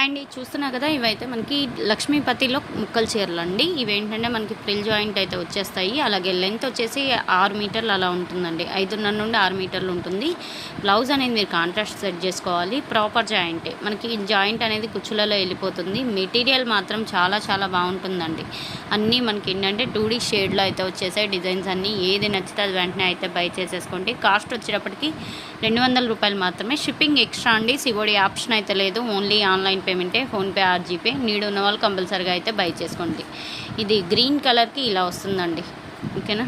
And ఇది చూస్తున్నా కదా ఇవైతే మనకి లక్ష్మీపతిలో ముక్కల చీరలు అండి ఇవి ఏంటంటే మనకి ఫ్రిల్ జాయింట్ అయితే వచ్చేస్తాయి. అలాగే లెంత్ వచ్చేసి ఆరు మీటర్లు అలా ఉంటుందండి. ఐదున్నర నుండి ఆరు మీటర్లు ఉంటుంది. బ్లౌజ్ అనేది మీరు కాంట్రాస్ట్ సెట్ చేసుకోవాలి. ప్రాపర్ జాయింటే. మనకి జాయింట్ అనేది కుచ్చులలో వెళ్ళిపోతుంది. మెటీరియల్ మాత్రం చాలా చాలా బాగుంటుందండి. అన్నీ మనకి ఏంటంటే టూ డీ షేడ్లో అయితే వచ్చేసాయి. డిజైన్స్ అన్నీ ఏది నచ్చితే అది వెంటనే అయితే బై చేసేసుకోండి. కాస్ట్ వచ్చేటప్పటికి రెండు వందల రూపాయలు మాత్రమే. షిప్పింగ్ ఎక్స్ట్రా అండి. సివోడి ఆప్షన్ అయితే లేదు. ఓన్లీ ఆన్లైన్ పేమెంటే ఫోన్పే ఆర్ జీపే నీడు ఉన్న వాళ్ళు కంపల్సరీగా అయితే బై చేసుకోండి. ఇది గ్రీన్ కలర్కి ఇలా వస్తుందండి. ఓకేనా?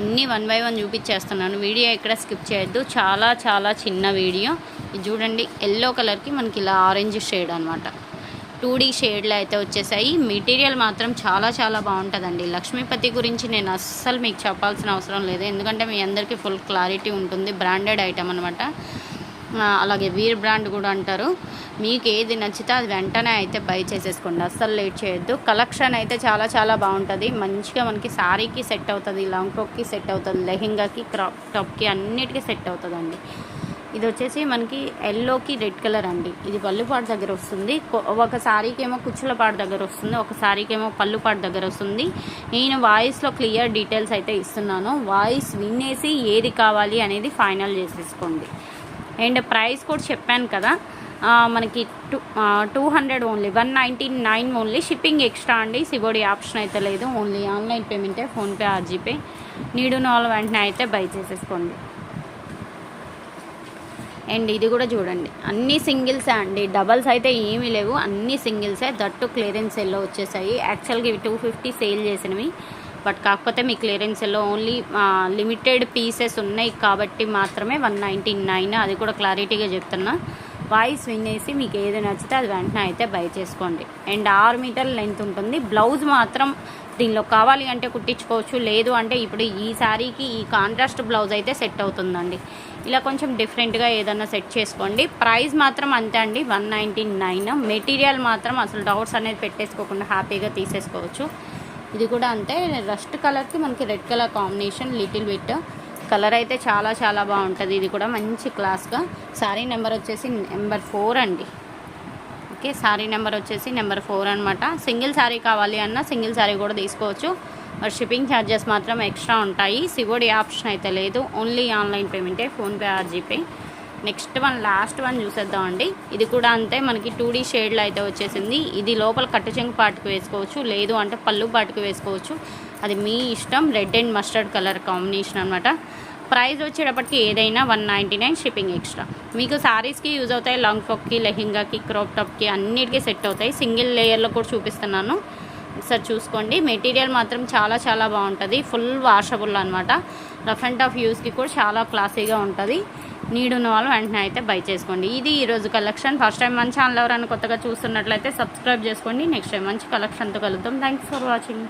అన్నీ వన్ బై వన్ చూపించేస్తున్నాను. వీడియో ఎక్కడ స్కిప్ చేయొద్దు. చాలా చాలా చిన్న వీడియో. ఇది చూడండి ఎల్లో కలర్కి మనకి ఇలా ఆరెంజ్ షేడ్ అనమాట టూ డీ షేడ్లో అయితే వచ్చేసాయి. మెటీరియల్ మాత్రం చాలా చాలా బాగుంటుందండి. లక్ష్మీపతి గురించి నేను అస్సలు మీకు చెప్పాల్సిన అవసరం లేదు. ఎందుకంటే మీ అందరికీ ఫుల్ క్లారిటీ ఉంటుంది. బ్రాండెడ్ ఐటమ్ అనమాట అలాగే వీర్ బ్రాండ్ కూడా అంటారు. మీకు ఏది నచ్చితే అది వెంటనే అయితే బై చేసేసుకోండి. అస్సలు లేట్ చేయొద్దు. కలెక్షన్ అయితే చాలా చాలా బాగుంటుంది. మంచిగా మనకి శారీకి సెట్ అవుతుంది లాంగ్ టాప్కి సెట్ అవుతుంది లెహెంగాకి క్రాప్ టాప్కి అన్నిటికీ సెట్ అవుతుందండి. ఇది వచ్చేసి మనకి ఎల్లోకి రెడ్ కలర్ అండి. ఇది పళ్ళుపాటు దగ్గర వస్తుంది. ఒక శారీకేమో ఏమో కుచ్చులపాటు దగ్గర వస్తుంది. ఒక శారీకేమో ఏమో పళ్ళుపాటు దగ్గర వస్తుంది. నేను వాయిస్లో క్లియర్ డీటెయిల్స్ అయితే ఇస్తున్నాను. వాయిస్ వినేసి ఏది కావాలి అనేది ఫైనల్ చేసేసుకోండి. అండ్ ప్రైస్ కూడా చెప్పాను కదా మనకి two two hundred only one ninety nine only. Shipping extra అండి సిబోడి ఆప్షన్ అయితే లేదు. ఓన్లీ ఆన్లైన్ పేమెంటే ఫోన్పే ఆర్జీపే. నీడు నాలుగు వెంటనే అయితే బై చేసేసుకోండి. అండ్ ఇది కూడా చూడండి అన్ని సింగిల్సే అండి. డబల్స్ అయితే ఏమీ లేవు. అన్ని సింగిల్సే. దట్టు క్లియరెన్స్ సెల్లో వచ్చేసాయి. యాక్చువల్గా ఇవి టూ ఫిఫ్టీ సేల్ చేసినవి. బట్ కాకపోతే మీ క్లియరెన్స్లో ఓన్లీ లిమిటెడ్ పీసెస్ ఉన్నాయి కాబట్టి మాత్రమే వన్ నైంటీ నైన్ అది కూడా క్లారిటీగా చెప్తున్నా. వాయిస్ వినేసి మీకు ఏది నచ్చితే అది వెంటనే అయితే బై చేసుకోండి. అండ్ ఆరు మీటర్ లెంత్ ఉంటుంది. బ్లౌజ్ మాత్రం దీనిలో కావాలి అంటే కుట్టించుకోవచ్చు లేదు అంటే ఇప్పుడు ఈ శారీకి ఈ కాంట్రాస్ట్ బ్లౌజ్ అయితే సెట్ అవుతుందండి. ఇలా కొంచెం డిఫరెంట్గా ఏదైనా సెట్ చేసుకోండి. ప్రైస్ మాత్రం అంతే అండి వన్ నైన్. మెటీరియల్ మాత్రం అసలు డౌట్స్ అనేది పెట్టేసుకోకుండా హ్యాపీగా తీసేసుకోవచ్చు. ఇది కూడా అంతే. రస్ట్ కలర్కి మనకి red colour combination little bit colour అయితే చాలా చాలా బాగుంటుంది. ఇది కూడా మంచి క్లాస్గా. శారీ నెంబర్ వచ్చేసి నెంబర్ ఫోర్ అండి. ఓకే శారీ నెంబర్ వచ్చేసి నెంబర్ ఫోర్ అనమాట సింగిల్ శారీ కావాలి అన్న సింగిల్ శారీ కూడా తీసుకోవచ్చు. మరి షిప్పింగ్ ఛార్జెస్ మాత్రం ఎక్స్ట్రా ఉంటాయి. సివోడి ఆప్షన్ అయితే లేదు. Only online పేమెంటే PhonePe or GPay next one last one చూసేద్దామండి. ఇది కూడా అంతే మనకి టూ డీ షేడ్లో అయితే వచ్చేసింది. ఇది లోపల కట్టుచెంగు పాటుకు వేసుకోవచ్చు లేదు అంటే పళ్ళు పాటుకు వేసుకోవచ్చు. అది మీ ఇష్టం red and mustard colour combination అనమాట ప్రైస్ వచ్చేటప్పటికి ఏదైనా one ninety nine shipping extra. మీకు శారీస్కి యూజ్ అవుతాయి లాంగ్ ఫ్రాక్కి లెహెంగాకి క్రాప్ టాప్కి అన్నిటికీ సెట్ అవుతాయి. సింగిల్ లేయర్లో కూడా చూపిస్తున్నాను. ఒకసారి చూసుకోండి. మెటీరియల్ మాత్రం చాలా చాలా బాగుంటుంది. ఫుల్ వాషబుల్ అనమాట రఫ్ అండ్ టఫ్ యూస్కి కూడా చాలా క్లాసీగా ఉంటుంది. నీడ్ ఉన్న వాళ్ళు వెంటనే అయితే బై చేసుకోండి. ఇది ఈరోజు కలెక్షన్ ఫస్ట్ టైం మంచి ఛానల్ ఎవరైనా కొత్తగా చూస్తున్నట్లయితే సబ్స్క్రైబ్ చేసుకోండి. నెక్స్ట్ టైం మంచి కలెక్షన్తో కలుద్దాం. Thanks for watching